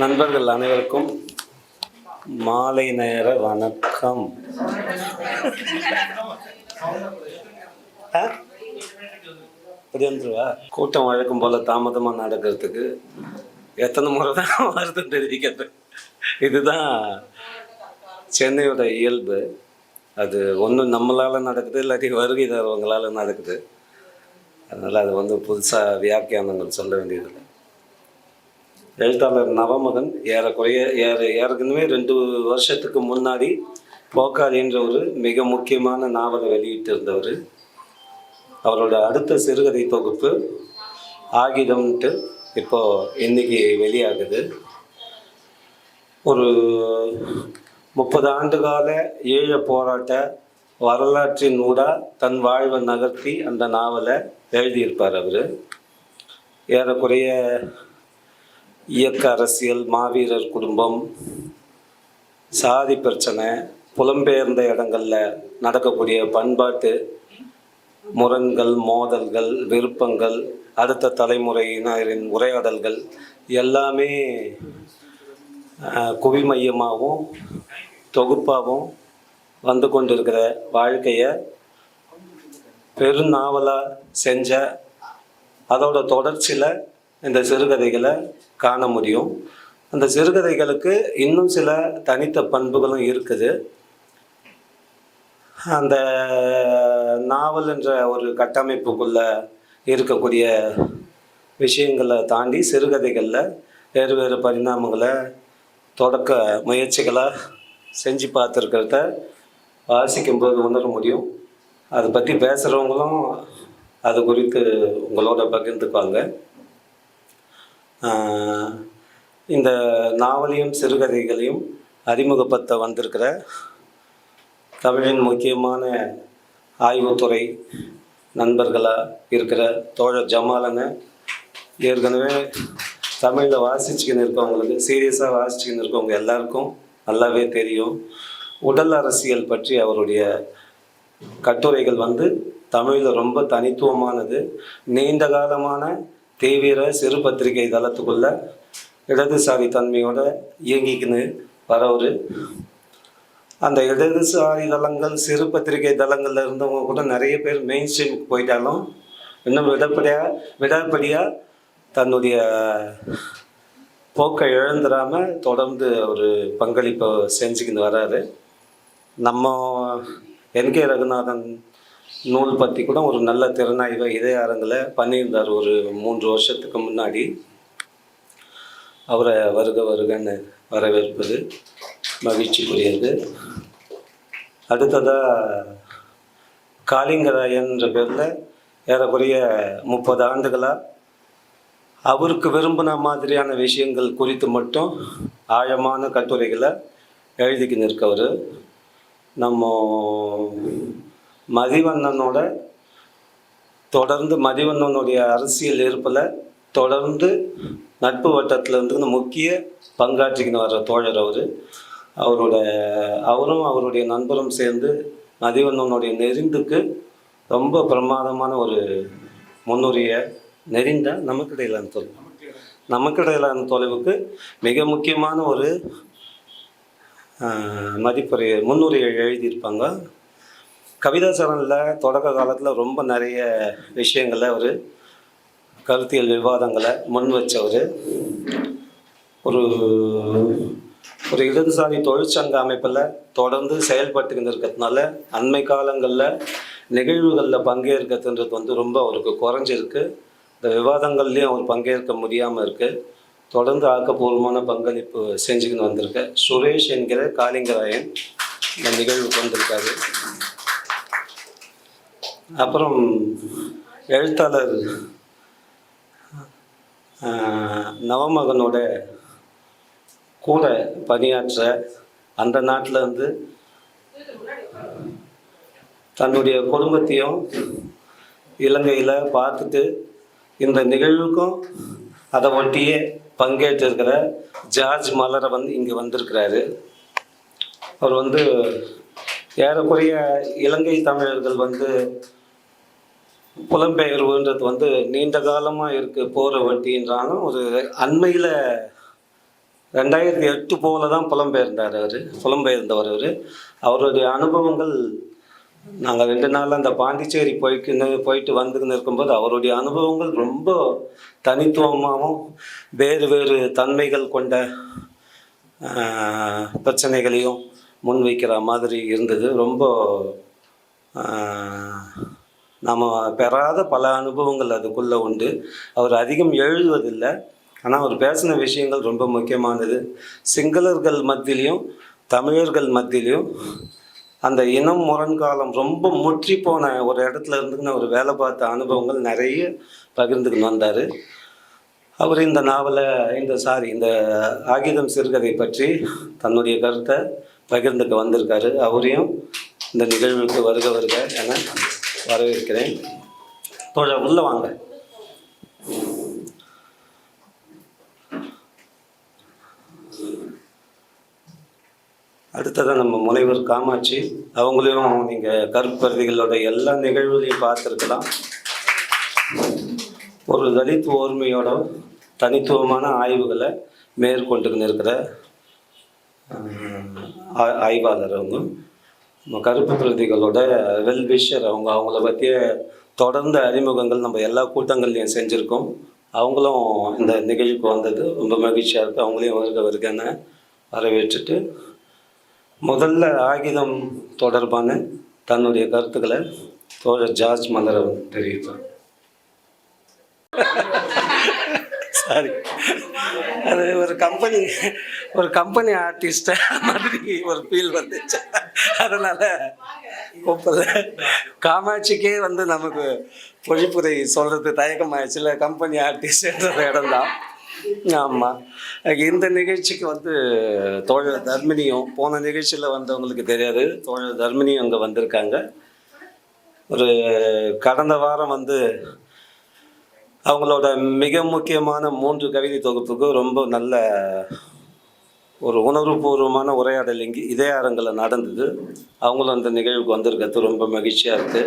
நண்பர்கள் அனைவருக்கும் மாலை நேர வணக்கம். இப்படி வந்துருவா கூட்டம் வழக்கம் போல தாமதமாக நடக்கிறதுக்கு எத்தனை முறை தான் வருதுன்னு தெரிவிக்கிறது. இதுதான் சென்னையோட இயல்பு. அது ஒன்றும் நம்மளால் நடக்குது இல்லாட்டி வருகை தருவங்களால் நடக்குது. அதனால் அது வந்து புதுசாக வியாக்கியானங்கள் சொல்ல வேண்டியதில்லை. எழுத்தாளர் நவமகன் ஏறக்குறைய ஏற ஏற்கனவே ரெண்டு வருஷத்துக்கு முன்னாடி போக்காளின்ற ஒரு மிக முக்கியமான நாவலை வெளியிட்டிருந்தவர். அவரோட அடுத்த சிறுகதை தொகுப்பு ஆகிதம்ன்ட்டு இப்போ இன்றைக்கி வெளியாகுது. ஒரு முப்பது ஆண்டு கால ஈழ போராட்ட வரலாற்றின் ஊடாக தன் வாழ்வை நகர்த்தி அந்த நாவலை எழுதியிருப்பார் அவர். ஏறக்குறைய இயக்க அரசியல் மாவீரர் குடும்பம் சாதி பிரச்சனை புலம்பெயர்ந்த இடங்களில் நடக்கக்கூடிய பண்பாட்டு முரண்கள் மோதல்கள் விருப்பங்கள் அடுத்த தலைமுறையினரின் உரையாடல்கள் எல்லாமே குவிமையமாகவும் தொகுப்பாகவும் வந்து கொண்டிருக்கிற வாழ்க்கையை பெருநாவலாக செஞ்ச அதோட தொடர்ச்சியில் இந்த சிறுகதைகளை காண முடியும். அந்த சிறுகதைகளுக்கு இன்னும் சில தனித்த பண்புகளும் இருக்குது. அந்த நாவல் என்ற ஒரு கட்டமைப்புக்குள்ளே இருக்கக்கூடிய விஷயங்களை தாண்டி சிறுகதைகளில் வேறு வேறு பரிணாமங்களை தொடக்க முயற்சிகளாக செஞ்சு பார்த்துருக்கிறத வாசிக்கும்போது உணர முடியும். அதை பற்றி பேசுகிறவங்களும் அது குறித்து உங்களோட பகிர்ந்துக்குவாங்க. இந்த நாவலையும் சிறுகதைகளையும் அறிமுகப்படுத்த வந்திருக்கிற தமிழின் முக்கியமான ஆய்வுத்துறை நண்பர்களாக இருக்கிற தோழர் ஜமாலனை ஏற்கனவே தமிழில் வாசிச்சுக்கின்னு இருக்கவங்களுக்கு சீரியஸாக வாசிச்சுக்கின்னு இருக்கவங்க எல்லாருக்கும் நல்லாவே தெரியும். உடல் அரசியல் பற்றி அவருடைய கட்டுரைகள் வந்து தமிழில் ரொம்ப தனித்துவமானது. நீண்ட காலமான தீவிர சிறு பத்திரிகை தளத்துக்குள்ள இடதுசாரி தன்மையோட இயங்கிக்கின்னு வரவர். அந்த இடதுசாரி தளங்கள் சிறு பத்திரிகை தளங்கள்ல இருந்தவங்க கூட நிறைய பேர் மெயின் ஸ்ட்ரீமுக்கு போயிட்டாலும் இன்னும் விடப்படியா விடாப்படியாக தன்னுடைய போக்கை இழந்துடாம தொடர்ந்து ஒரு பங்களிப்பை செஞ்சுக்கின்னு வராரு. நம்ம என் கே ரகுநாதன் நூல் பற்றி கூட ஒரு நல்ல திறனாய்வை இதே அரங்கில் பண்ணியிருந்தார் ஒரு மூன்று வருஷத்துக்கு முன்னாடி. அவரை வருக வருகன்னு வரவேற்பது மகிழ்ச்சிக்குரியது. அடுத்ததாக காளிங்கராயன்ற பேரில் ஏறக்குறைய முப்பது ஆண்டுகளாக அவருக்கு விரும்பின மாதிரியான விஷயங்கள் குறித்து மட்டும் ஆழமான கட்டுரைகளை எழுதிக்கின்னு இருக்கவர். நம்ம மதிவண்ணனோட தொடர்ந்து மதிவண்ணனுடைய அரசியல் இருப்பில் தொடர்ந்து நட்பு வட்டத்தில் இருந்து முக்கிய பங்காற்றிக்கின்னு வர்ற தோழர் அவர். அவரோட அவரும் அவருடைய நண்பரும் சேர்ந்து மதிவண்ணனுடைய நெறிந்துக்கு ரொம்ப பிரமாதமான ஒரு முன்னுரையை நெறிந்த நமக்கிடையிலான தொலைவு நமக்கிடையிலான தொலைவுக்கு மிக முக்கியமான ஒரு ஆஹ், மதிப்புரை முன்னுரையை எழுதியிருப்பாங்க. கவிதா சரணில் தொடக்க காலத்தில் ரொம்ப நிறைய விஷயங்களை அவர் கருத்தியல் விவாதங்களை முன் வச்சவர். ஒரு ஒரு இடதுசாரி தொழிற்சங்க அமைப்பில் தொடர்ந்து செயல்பட்டுக்கிட்டு இருக்கிறதுனால அண்மை காலங்களில் நிகழ்வுகளில் பங்கேற்கிறதுன்றது வந்து ரொம்ப அவருக்கு குறைஞ்சிருக்கு. இந்த விவாதங்கள்லேயும் அவர் பங்கேற்க முடியாமல் இருக்குது தொடர்ந்து ஆக்கப்பூர்வமான பங்களிப்பு செஞ்சுக்கின்னு வந்திருக்க. சுரேஷ் என்கிற காளிங்கராயன் இந்த நிகழ்வுக்கு வந்திருக்காரு. அப்புறம் எழுத்தாளர் நவமகனோட கூட பணியாற்ற அந்த நாட்டில் இருந்து தன்னுடைய குடும்பத்தையும் இலங்கையில் பார்த்துட்டு இந்த நிகழ்வுக்கும் அதை ஒட்டியே பங்கேற்றிருக்கிற ஜார்ஜ் மலரை வந்து இங்கே வந்திருக்கிறாரு. அவர் வந்து ஏறக்குறைய இலங்கை தமிழர்கள் வந்து புலம்பெயர்வுன்றது வந்து நீண்ட காலமாக இருக்கு போகிற வட்டின்றாலும் ஒரு அண்மையில் ரெண்டாயிரத்தி எட்டு போல தான் புலம்பெயர்ந்தார் அவர் புலம்பெயர்ந்தவர் அவர். அவருடைய அனுபவங்கள் நாங்கள் ரெண்டு நாள் அந்த பாண்டிச்சேரி போய்க்குன்னு போயிட்டு வந்துக்கின்னு இருக்கும்போது அவருடைய அனுபவங்கள் ரொம்ப தனித்துவமாகவும் வேறு வேறு தன்மைகள் கொண்ட பிரச்சனைகளையும் முன்வைக்கிற மாதிரி இருந்தது. ரொம்ப நாம் பெறாத பல அனுபவங்கள் அதுக்குள்ளே உண்டு. அவர் அதிகம் எழுதுவதில்லை. ஆனால் அவர் பேசின விஷயங்கள் ரொம்ப முக்கியமானது. சிங்களர்கள் மத்தியிலையும் தமிழர்கள் மத்தியிலையும் அந்த இனம் முரண்காலம் ரொம்ப முற்றி போன ஒரு இடத்துல இருந்துக்குன்னு அவர் வேலை பார்த்த அனுபவங்கள் நிறைய பகிர்ந்துக்கின்னு வந்தார். அவர் இந்த நாவலை இந்த சாரி இந்த ஆகிதம் சிறுகதை பற்றி தன்னுடைய கருத்தை பகிர்ந்துக்க வந்திருக்காரு. அவரையும் இந்த நிகழ்வுக்கு வருக வருக என வரவேற்கிறேன். தோழர் உள்ள வாங்க. அடுத்ததாக நம்ம முனைவர் காமாட்சி. அவங்களையும் நீங்கள் கருப்பருதிகளோட எல்லா நிகழ்வுகளையும் பார்த்துருக்கலாம். ஒரு தலித் ஓர்மையோட தனித்துவமான ஆய்வுகளை மேற்கொண்டுக்கின்னு இருக்கிற ஆ- ஆய்வாளர் அவங்க. கருப்பு பிரதிகளோட வெல்விஷர் அவங்க அவங்கள பற்றிய தொடர்ந்த அறிமுகங்கள் நம்ம எல்லா கூட்டங்கள்லையும் செஞ்சுருக்கோம். அவங்களும் இந்த நிகழ்வுக்கு வந்தது ரொம்ப மகிழ்ச்சியாக இருக்குது அவங்களையும் வருக வருகன்னு வரவேற்றுட்டு முதல்ல ஆகிதம் தொடர்பான தன்னுடைய கருத்துக்களை தோழர் ஜார்ஜ் மலர் தெரிவிப்பார். சாரி அது ஒரு கம்பெனி ஒரு கம்பெனி ஆர்டிஸ்ட மாதிரி ஒரு ஃபீல் வந்துச்சு. அதனால கூப்பிடல. காமாட்சிக்கே வந்து நமக்கு பொழிப்புரை சொல்றது தயக்கமாயிடுச்சுல கம்பெனி ஆர்டிஸ்ட்ன்ற இடம் தான் ஆமாம் இந்த நிகழ்ச்சிக்கு வந்து தோழர் தர்மினியும் போன நிகழ்ச்சியில் வந்தவங்களுக்கு தெரியாது. தோழர் தர்மினியும் அங்கே வந்திருக்காங்க. ஒரு கடந்த வாரம் வந்து அவங்களோட மிக முக்கியமான மூன்று கவிதை தொகுப்புக்கு ரொம்ப நல்ல ஒரு உணர்வுபூர்வமான உரையாடல் இங்கே இதய அரங்கில் நடந்தது. அவங்களும் அந்த நிகழ்வுக்கு வந்திருக்கிறது. ரொம்ப மகிழ்ச்சியாக இருக்குது